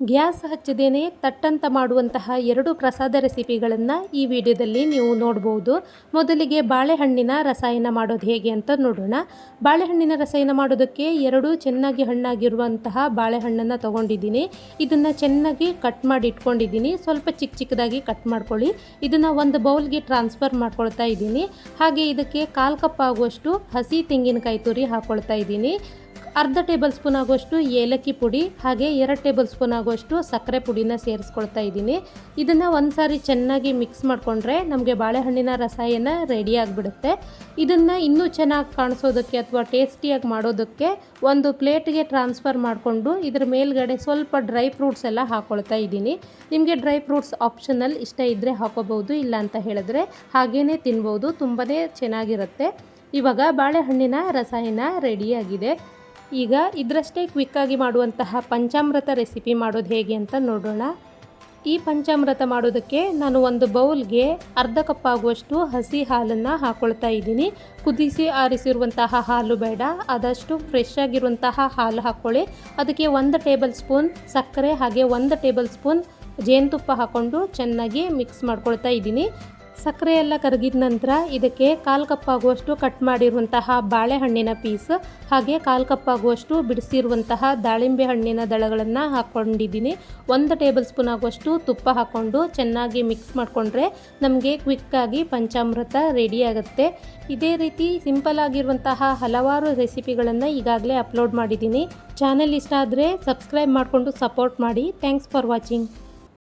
Gas ಹಚ್ಚದೇನೆ ತಟ್ಟಂತ ಮಾಡುವಂತಹ ಎರಡು ಪ್ರಸಾದ ರೆಸಿಪಿಗಳನ್ನು ಈ ವಿಡಿಯೋದಲ್ಲಿ ನೀವು ನೋಡ್ಬೋದು. ಮೊದಲಿಗೆ ಬಾಳೆಹಣ್ಣಿನ ರಸಾಯನ ಮಾಡೋದು ಹೇಗೆ ಅಂತ ನೋಡೋಣ. ಬಾಳೆಹಣ್ಣಿನ ರಸಾಯನ ಮಾಡೋದಕ್ಕೆ ಎರಡು ಚೆನ್ನಾಗಿ ಹಣ್ಣಾಗಿರುವಂತಹ ಬಾಳೆಹಣ್ಣನ್ನು ತೊಗೊಂಡಿದ್ದೀನಿ. ಇದನ್ನು ಚೆನ್ನಾಗಿ ಕಟ್ ಮಾಡಿ ಇಟ್ಕೊಂಡಿದ್ದೀನಿ. ಸ್ವಲ್ಪ ಚಿಕ್ಕ ಚಿಕ್ಕದಾಗಿ ಕಟ್ ಮಾಡ್ಕೊಳ್ಳಿ. ಇದನ್ನು ಒಂದು ಬೌಲ್ಗೆ ಟ್ರಾನ್ಸ್ಫರ್ ಮಾಡ್ಕೊಳ್ತಾ ಇದ್ದೀನಿ. ಹಾಗೆ ಇದಕ್ಕೆ ಕಾಲು ಕಪ್ ಆಗುವಷ್ಟು ಹಸಿ ತೆಂಗಿನಕಾಯಿ ತುರಿ ಹಾಕ್ಕೊಳ್ತಾ ಇದ್ದೀನಿ. ಅರ್ಧ ಟೇಬಲ್ ಸ್ಪೂನ್ ಆಗುವಷ್ಟು ಏಲಕ್ಕಿ ಪುಡಿ ಹಾಗೆ ಎರಡು ಟೇಬಲ್ ಸ್ಪೂನ್ ಆಗುವಷ್ಟು ಸಕ್ಕರೆ ಪುಡಿನ ಸೇರಿಸ್ಕೊಳ್ತಾ ಇದ್ದೀನಿ. ಇದನ್ನು ಒಂದು ಸಾರಿ ಚೆನ್ನಾಗಿ ಮಿಕ್ಸ್ ಮಾಡಿಕೊಂಡ್ರೆ ನಮಗೆ ಬಾಳೆಹಣ್ಣಿನ ರಸಾಯನ ರೆಡಿ ಆಗಿಬಿಡುತ್ತೆ. ಇದನ್ನು ಇನ್ನೂ ಚೆನ್ನಾಗಿ ಕಾಣಿಸೋದಕ್ಕೆ ಅಥವಾ ಟೇಸ್ಟಿಯಾಗಿ ಮಾಡೋದಕ್ಕೆ ಒಂದು ಪ್ಲೇಟ್ಗೆ ಟ್ರಾನ್ಸ್ಫರ್ ಮಾಡಿಕೊಂಡು ಇದ್ರ ಮೇಲ್ಗಡೆ ಸ್ವಲ್ಪ ಡ್ರೈ ಫ್ರೂಟ್ಸ್ ಎಲ್ಲ ಹಾಕ್ಕೊಳ್ತಾ ಇದ್ದೀನಿ. ನಿಮಗೆ ಡ್ರೈ ಫ್ರೂಟ್ಸ್ ಆಪ್ಷನಲ್ ಇಷ್ಟ ಇದ್ದರೆ ಹಾಕೋಬಹುದು, ಇಲ್ಲ ಅಂತ ಹೇಳಿದ್ರೆ ಹಾಗೇ ತಿನ್ಬೋದು ತುಂಬಾ ಚೆನ್ನಾಗಿರುತ್ತೆ. ಇವಾಗ ಬಾಳೆಹಣ್ಣಿನ ರಸಾಯನ ರೆಡಿಯಾಗಿದೆ ಈಗ ಇದರಷ್ಟೇ ಕ್ವಿಕ್ಕಾಗಿ ಮಾಡುವಂತಹ ಪಂಚಾಮೃತ ರೆಸಿಪಿ ಮಾಡೋದು ಹೇಗೆ ಅಂತ ನೋಡೋಣ. ಈ ಪಂಚಾಮೃತ ಮಾಡೋದಕ್ಕೆ ನಾನು ಒಂದು ಬೌಲ್ಗೆ ಅರ್ಧ ಕಪ್ ಆಗುವಷ್ಟು ಹಸಿ ಹಾಲನ್ನು ಹಾಕ್ಕೊಳ್ತಾ ಇದ್ದೀನಿ. ಕುದಿಸಿ ಆರಿಸಿರುವಂತಹ ಹಾಲು ಬೇಡ, ಆದಷ್ಟು ಫ್ರೆಶ್ ಆಗಿರುವಂತಹ ಹಾಲು ಹಾಕ್ಕೊಳ್ಳಿ ಅದಕ್ಕೆ ಒಂದು ಟೇಬಲ್ ಸ್ಪೂನ್ ಸಕ್ಕರೆ ಹಾಗೆ ಒಂದು ಟೇಬಲ್ ಸ್ಪೂನ್ ಜೇನುತುಪ್ಪ ಹಾಕ್ಕೊಂಡು ಚೆನ್ನಾಗಿ ಮಿಕ್ಸ್ ಮಾಡ್ಕೊಳ್ತಾ ಇದ್ದೀನಿ. ಸಕ್ಕರೆ ಎಲ್ಲ ಕರಗಿದ ನಂತರ ಇದಕ್ಕೆ ಕಾಲು ಕಪ್ಪಾಗುವಷ್ಟು ಕಟ್ ಮಾಡಿರುವಂತಹ ಬಾಳೆಹಣ್ಣಿನ ಪೀಸ್, ಹಾಗೆ ಕಾಲು ಕಪ್ಪಾಗುವಷ್ಟು ಬಿಡಿಸಿರುವಂತಹ ದಾಳಿಂಬೆ ಹಣ್ಣಿನ ದಳಗಳನ್ನು ಹಾಕ್ಕೊಂಡಿದ್ದೀನಿ ಒಂದು ಟೇಬಲ್ ಸ್ಪೂನ್ ಆಗುವಷ್ಟು ತುಪ್ಪ ಹಾಕ್ಕೊಂಡು ಚೆನ್ನಾಗಿ ಮಿಕ್ಸ್ ಮಾಡಿಕೊಂಡ್ರೆ ನಮಗೆ ಕ್ವಿಕ್ಕಾಗಿ ಪಂಚಾಮೃತ ರೆಡಿ ಆಗುತ್ತೆ. ಇದೇ ರೀತಿ ಸಿಂಪಲ್ ಆಗಿರುವಂತಹ ಹಲವಾರು ರೆಸಿಪಿಗಳನ್ನು ಈಗಾಗಲೇ ಅಪ್ಲೋಡ್ ಮಾಡಿದ್ದೀನಿ. ಚಾನೆಲ್ ಇಷ್ಟ ಆದರೆ ಸಬ್ಸ್ಕ್ರೈಬ್ ಮಾಡಿಕೊಂಡು ಸಪೋರ್ಟ್ ಮಾಡಿ. Thanks for watching